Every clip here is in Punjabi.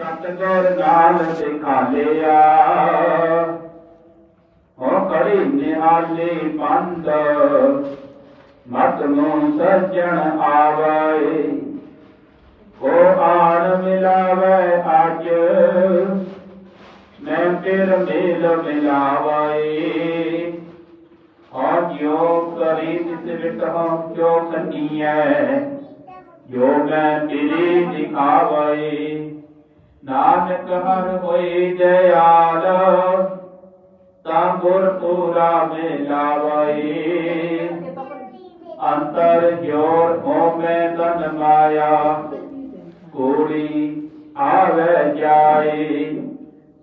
ਸਤਗੁਰ ਨਾਲ ਸਿਖਾਲਿਆ ਹੋ ਕੜੀ ਨਿਹਾਲੇ ਪੰਦ ਮਤ ਨੂੰ ਸੱਜਣ ਆਵੇ। ਹੋ ਆਣ ਮਿਲਾਵੇ ਅੱਜ, ਮੈਂ ਤੇਰ ਮੇਲ ਮਿਲਾਵੇ। ਹੋ ਜੋ ਕਰੀ ਤਿਸ ਵਿਟਹੁ ਜੋ ਕੰਨੀਐ, ਜੋ ਮੈਂ ਤੇਰੀ ਦਿਖਾਵੇ। ਨਾਨਕ ਹਰ ਹੋਈ ਦਇਆਲ ਤਾਂ ਗੁਰ ਪੂਰਾ ਮਿਲਾਵੇ ਅੰਤਰ ਜੋਰ ਹੋਵੇ ਤਨ ਮਾਇਆ, ਕੋੜੀ ਆਵੇ ਜਾਏ।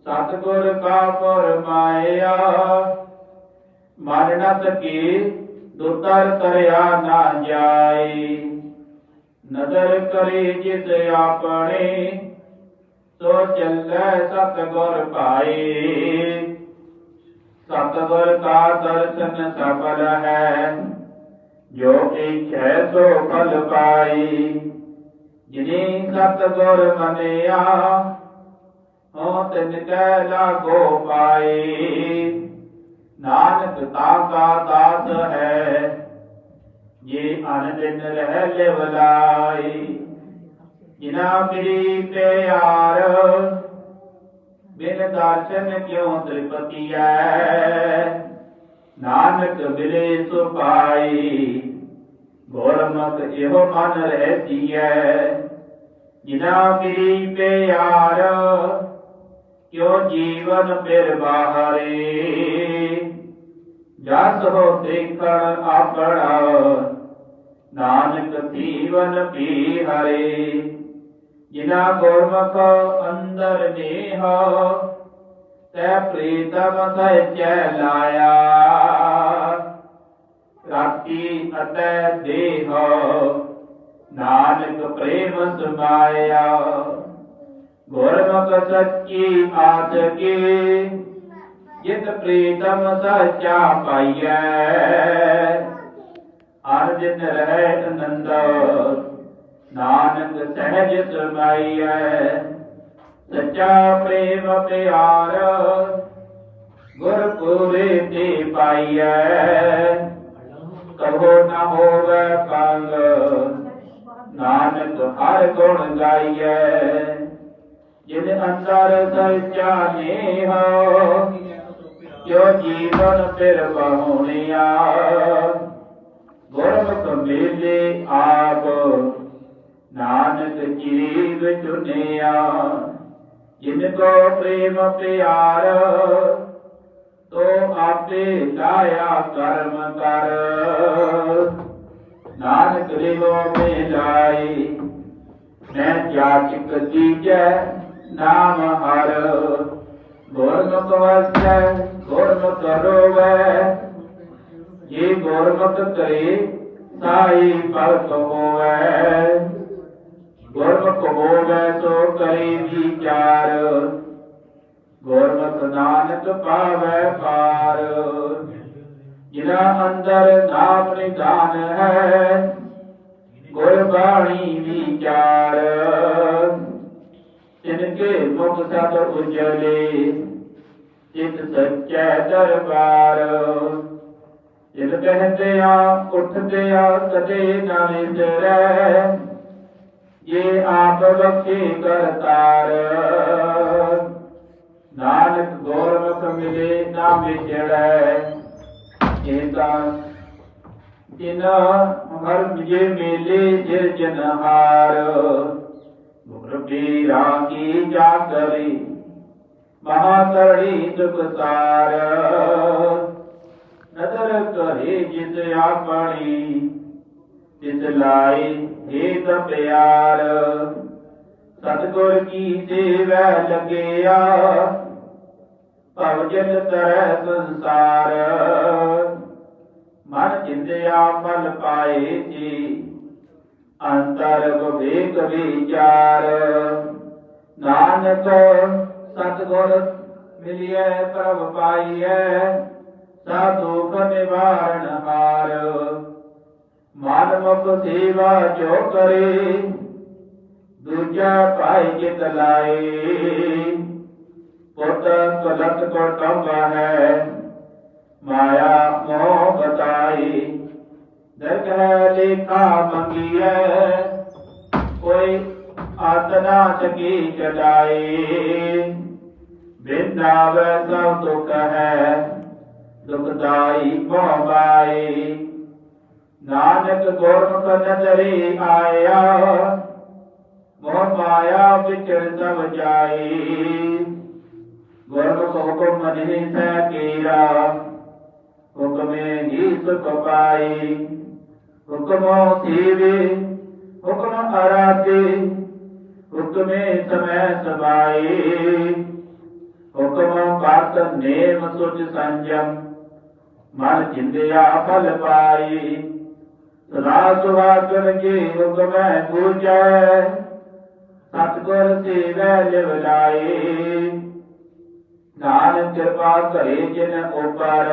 ਸਤਗੁਰ ਕਾ ਪਰਮਾਇਆ ਮਨ ਨ ਦੁਤਰ ਕਰਿਆ ਨਾ ਜਾਏ। ਨਦਰ ਕਰੇ ਜਿਤ ਆਪਣੇ ਸੋ ਚੱਲੈ ਸਤਗੁਰ ਭਾਈ ਸਤਗੁਰ ਕਾ ਦਰਸ਼ਨ ਸਫਲ ਹੈ ਜੋ ਇਛੈ ਸੋ ਫਲ ਪਾਈ ਜਿਨੀ ਸਤਗੁਰ ਮੰਨਿਆ ਹੋ ਤਿਨ ਕੈ ਲਾਗੋ ਪਾਈ ਨਾਨਕ ਤਾ ਕਾ ਦਾਸ ਹੈ ਜੇ ਅਨ ਦਿਨ ਰਹਿ ਲਿਵਲਾਈ ਜਿਨਾ ਮਿਲੀ ਪਿਆਰ, ਬਿਨ ਦਰਸ਼ਨ ਕਿਉ ਤ੍ਰਿਪਤੀਐ ਨਾਨਕ ਮਿਲੇ ਸੁਪਾਈ ਗੁਰਮਤਿ ਇਹੋ ਮਨ ਰਹਤੀਐ ਜਿਨਾ ਮਿਲੀ ਪਿਆਰ, ਕਿਉ ਜੀਵਨ ਫਿਰ ਬਾਹਰੇ? ਜਸ ਹੋ ਦੇਖਣ ਆਪਣਾ, ਨਾਨਕ ਜੀਵਨ ਪੀ ਹਰੇ। ਜਿਨਾ ਗੁਰਮੁਖ ਅੰਦਰ ਨੇਹ, ਤੈ ਪ੍ਰੀਤਮ ਸਹਿਜੈ ਲਾਇਆ। ਰਾਤੀ ਅਤੈ ਦੇਹ ਨਾਨਕ ਪ੍ਰੇਮ ਸਮਾਇਆ ਗੁਰਮੁਖ ਸੱਚੀ ਆਸ ਕੀ, ਜਿਤ ਪ੍ਰੀਤਮ ਸੱਚਾ ਪਾਈਐ। ਅਰਜਨ ਰਹਿ ਨੰਦ ਨਾਨਕ ਸਹਿਜ ਸਮਾਈਐ ਸੱਚਾ ਪ੍ਰੇਮ ਪਿਆਰ ਗੁਰ ਪੂਰੇ ਤੇ ਪਾਈਐ। ਕਹੋ ਨਾ ਹੋਵੇ ਕੰਗ ਨਾਨਕ ਹਰ ਗੁਣ ਗਾਈਐ। ਜਿਨ ਅੰਦਰ ਸੱਚਾ ਨੇਹ, ਜੋ ਜੀਵਨ ਫਿਰ ਬਹੁਣਿਆ ਗੁਰਮੁਖ ਮੇਲੇ ਆਪ ਨਾਨਕ ਜੀਵ ਚੁਨਿਆ, ਜਿਨ ਕੋ ਪ੍ਰੇਮ ਪਿਆਰ, ਤੋ ਆਪੇ ਲਾਇਆ ਕਰਮ ਕਰ। ਨਾਨਕ ਲਿਵੋ ਮੇ ਲਾਈ ਮੈਂ ਜਾਚਕ ਦੀਜੈ ਨਾਮ ਹਰ। ਗੁਰਮੁਖ ਵਸੈ, ਗੁਰਮੁਖ ਰੋਵੈ, ਜੇ ਗੁਰਮੁਖ ਕਰੇ, ਸਾਈ ਪਰਤ ਹੋਵੈ ਗੁਰਮੁਖ ਹੋਵੈ ਸੋ ਕਰੇ ਵਿਚਾਰ ਗੁਰਮੁਖ ਨਾਨਕ ਪਾਵੈ ਪਾਰ ਜਿਨਾ ਅੰਦਰ ਨਾਮ ਨਿਧਾਨ ਹੈ ਗੁਰਬਾਣੀ ਵਿਚਾਰ ਤਿਨਕੇ ਮੁਖ ਸਤ ਉਜਲੇ, ਚਿਤ ਸੱਚੈ ਦਰਬਾਰ। ਜਿਨ ਕਹਤੇ ਆ ਉੱਠਦੇ ਆ ਕਦੇ ਨਾ ਵਿਸਰੈ ਇਹ ਆਪ ਬਖਸ਼ੇ ਕਰਤਾਰ। ਨਾਨਕ ਗੋਰਮੁਖ ਮਿਲੇ ਨਾ ਵਿਛੜੈ। ਇਹ ਤਾਂ ਜਿਨ ਹਰ ਵਿਜੇ ਮੇਲੇ ਜਿਰ ਜਨਹਾਰ ਗੁਰ ਪੀਰਾ ਕੀ ਜਾਗਰੀ ਮਹਾ ਕਰੜੀ ਦੁਖ ਨਦਰ ਕਰੇ ਜਿਤ ਆਪਣੀ ਤਿਸ ਲਾਈ ਏਕ ਪਿਆਰ। ਸਤਗੁਰ ਕੀ ਸੇਵੈ ਲੱਗਿਆ ਭਵ ਜਨ ਤਰੈ ਸੰਸਾਰ। ਮਨ ਚਿੰਦਿਆ ਫਲ ਪਾਏ ਜੀ ਅੰਤਰ ਵਿਵੇਕ ਵਿਚਾਰ। ਨਾਨਕ ਸਤਗੁਰ ਮਿਲਿਐ, ਪ੍ਰਭ ਪਾਈਐ ਸਾ ਨਿਵਾਰਨ ਹਾਰ। ਮਨ ਮੁਖ ਸੇਵਾ ਜੋ ਕਰੇ, ਦੂਜਾ ਭਾਈ ਜਿਤ ਲਾਏ। ਪੁੱਤ ਕਲਤ ਕੋ ਟੰਗਾ ਹੈ। ਮਾਇਆ ਮੋਹ ਬਤਾਈ। ਦਰਗਹ ਲੇਖਾ ਮੰਗੀਐ। ਕੋਈ ਆਤਨਾ ਚਕੀ ਚੜਾਈ ਬਿੰਦਾਵ ਸਭ ਦੁਖ ਹੈ, ਦੁਖਦਾਈ ਭਵਾਈ ਨਾਨਕ ਗੁਰਮੁਖ ਨਦਰੀ ਆਇਆ, ਮੋਹ ਮਾਇਆ ਵਿਚਰ ਸਭ ਜਾਈ। ਗੁਰਮੁਖ ਹੁਕਮ ਮਨਿ ਸੈ ਕੀਰਾ ਹੁਕਮੇ ਹੀ ਸੁਖ ਪਾਈ ਹੁਕਮੋ ਸੀਵੇ ਹੁਕਮ ਅਰਾਧੇ ਹੁਕਮੇ ਸਮੈ ਸਮਾਈ ਹੁਕਮ ਕਰਤ ਨੇਮ ਸੁਚ ਸੰਜਮ ਮਨ ਚਿੰਦਿਆ ਫਲ ਪਾਈ ਸਦਾ ਸੁਵਾਗਨ ਕੀ ਹੁਕਮੈ ਪੂਜੈ ਸਤਿਗੁਰ ਸੇਵੈ ਲਿਵ ਲਾਈ ਨਾਨਕ ਕਿਰਪਾ ਕਰੇ ਜਿਨ ਉਪਰ,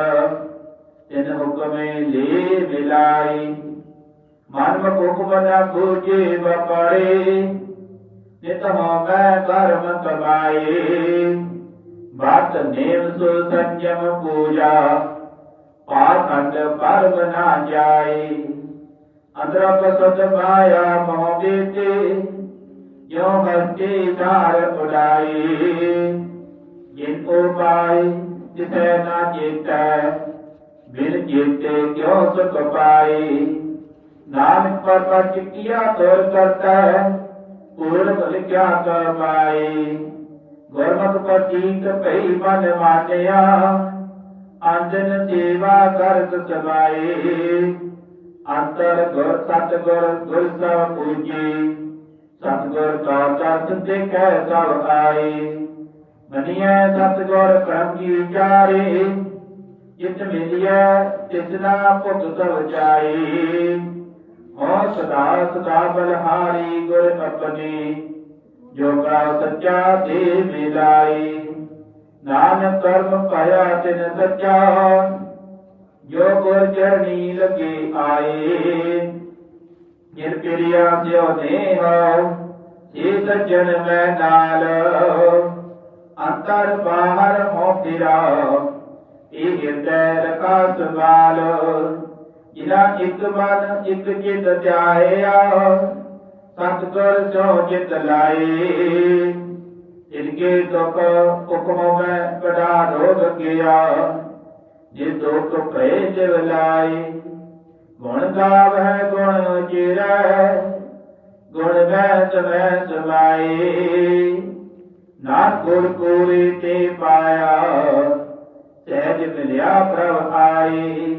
ਤਿਨ ਹੁਕਮੇ ਲੇ ਮਿਲਾਈ ਮਨ ਮਕ ਹੁਕਮ ਨਾ ਬੂਝੇ ਵਪੜੇ ਨਿਤ ਹੋਵੇ ਕਰਮ ਕਮਾਏ। ਬਾਤ ਨੇਮ ਸੋ ਸੰਜਮ ਪੂਜਾ ਪਾਖੰਡ ਪਰਮ ਨਾ ਜਾਏ। ਅੰਦਰ ਪਸਤ ਮਾਇਆ ਮੋਹ ਬੀਤੇ ਜੋ ਹਸਤੀ ਧਾਰ ਉਡਾਈ ਜਿਨ ਉਪਾਇ ਜਿਤੈ ਨਾ ਚੇਤੈ ਬਿਨ ਚੇਤੇ ਕਿਉ ਸੁਖ ਪਾਈ? ਨਾਨਕ ਪਰ ਪਰ ਚਿਕਿਆ ਤੋਰ ਕਰਤਾ ਪੂਰਨ ਲਿਖਿਆ ਕਮਾਈ ਗੁਰਮਤਿ ਪ੍ਰਤੀਕ ਭਈ ਮਨ ਮਾਨਿਆ, ਅੰਜਨ ਸੇਵਾ ਕਰਤ ਸਮਾਏ ਅੰਤਰ ਗੁਰ ਸਤ ਗੁਰ ਗੁਰ ਸਭ ਪੂਜੀ, ਸਤਿਗੁਰ ਕਾ ਚਰਤ ਤੇ ਕਹਿ ਸਭ ਆਈ। ਮਨੀਐ ਸਤਿਗੁਰ ਕਰਮ ਕੀ ਵਿਚਾਰੇ ਜਿਤ ਮਿਲਿਆ ਤਿਸਨਾ ਭੁਗਤ ਸਭ ਜਾਈ ਹੋ ਸਦਾ ਸਦਾ ਬਲਹਾਰੀ ਗੁਰ ਆਪਣੀ ਜੋ ਕਾ ਸੱਚਾ ਦੇ ਮਿਲਾਈ ਨਾਨਕ ਕਰਮ ਪਾਇਆ ਤਿਨ ਸੱਚਾ, ਜੋ ਗੁਰ ਚਰਨੀ ਲਗੇ ਆਏ। ਜਿਨ ਪਿਰਿਆ ਸਿਓ ਨੇ ਹੋ ਇਹ ਸੱਜਣ ਮੈਂ ਨਾਲ। ਅੰਤਰ ਬਾਹਰ ਹੋ ਫਿਰਾ ਇਹ ਹਿਰਦੈ ਰਕਾ ਸਵਾਲ ਜਿਨਾ ਇੱਕ ਮਨ ਇੱਕ ਚਿਤ ਧਿਆਇਆ, ਸਤਿਗੁਰ ਸੋ ਜਿਤ ਲਾਏ। ਇਨਕੇ ਦੁਖ ਹੁਕਮ ਮੈਂ ਕਢਾ ਰੋਗ ਗਿਆ। ਜੇ ਦੁਖ ਭੈ ਜਿਵ ਲਾਏ, ਗੁਣ ਗਾਵੈ ਗੁਣ ਚਿਰੈ ਗੁਣ ਗੈ ਸਮੈ ਸਮਾਏ। ਨਾ ਗੁਰ ਕੋਰੇ ਤੇ ਪਾਇਆ, ਸਹਿਜ ਮਿਲਿਆ ਪ੍ਰਭ ਆਈ।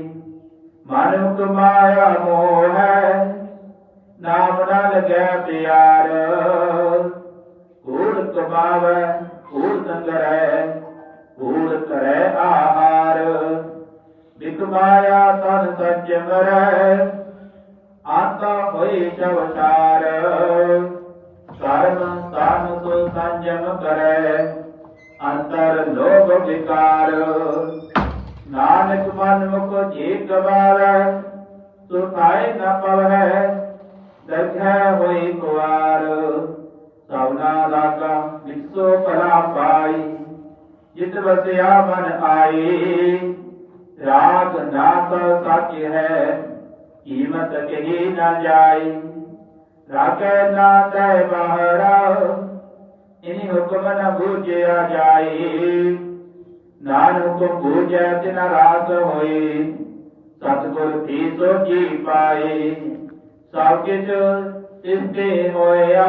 ਮਨ ਕਮਾਇਆ ਮਾਇਆ ਮੋਹ ਹੈ, ਨਾਮ ਨਾ ਲਗੈ ਪਿਆਰ। ਕੂੜ ਕਮਾਵੈ, ਕੂੜ ਸੰਗਰੈ ਕੂੜ ਕਰੈ ਆਹਾਰ। ਬਿਕ ਮਾਇਆ ਤਨ ਸੱਚ ਮਰੈ ਆਤਾ ਹੋਈ ਚਵਸਾਰ। ਜਮ ਸੰਜਮ ਕਰੈ ਅੰਤਰ ਲੋਭ ਵਿਕਾਰ। ਨਾਨਕ ਮਨ ਮੁਖ ਜੀ ਗਵਾਰੈ ਸੁਖਾਇ ਨ ਪਵੈ ਦਰਖੈ ਹੋਈ ਕੁਵਾਰ ਸਭਨਾ ਲਾਗਾ ਵਿਸੋ ਭਲਾ ਪਾਈ, ਜਿਤ ਵਸਿਆ ਮਨ ਆਈ। ਰਾਗ ਨਾਤ ਸੱਚ ਹੈ, ਕੀਮਤ ਕਹੀ ਨਾ ਜਾਈ। ਰਾਖੈ ਨਾ ਤੈ ਇਨੀ ਹੁਕਮ ਨ ਬੂਝਿਆ ਜਾਈ ਨਾਨਕ ਬੂਝੈ ਤਿਨ ਰਾਸ ਹੋਈ ਸਤਿਗੁਰ ਕੀ ਸੋਜੀ ਪਾਈ ਸਭ ਕਿਛ ਤਿਸਤੇ ਹੋਇਆ।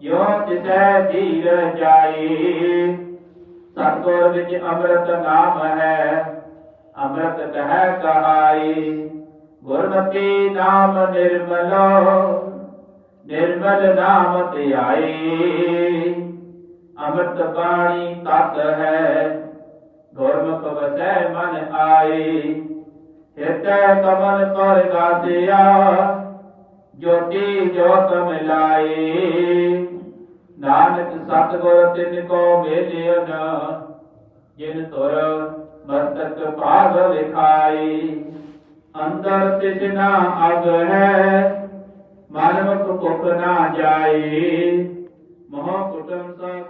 ਜੋ ਤਿਸੈ ਧੀਰ ਜਾਈ ਸਤਿਗੁਰ ਵਿੱਚ ਅੰਮ੍ਰਿਤ ਨਾਮ ਹੈ। ਅੰਮ੍ਰਿਤ ਕਹੈ ਕਹਾਈ ਗੁਰਮਤੀ ਨਾਮ ਨਿਰਮਲੋ। ਨਿਰਮਲ ਨਾਮ ਧਿਆਈ ਅੰਮ੍ਰਿਤ ਬਾਣੀ ਤਤ ਹੈ, ਗੁਰਮੁਖ ਵਸੈ ਮਨ ਆਈ ਹਿਰਦੈ ਕਮਲ ਪਰ ਗਾਸਿਆ ਜੋਤੀ ਜੋਤ ਮਿਲਾਈ ਨਾਨਕ ਸਤਿਗੁਰ ਤਿਨ ਕੋ ਮੇਲਿਓ ਨ ਜਿਨ ਤੁਰ ਮਸਤਕ ਭਾਗ ਵਿਖਾਈ ਅੰਦਰ ਤਿਸਨਾ ਅਗ ਹੈ ਮਾਨਵ ਭੁਖ ਨਾ ਜਾਏ ਮਹਾ ਕੁਟਮ ਸਾ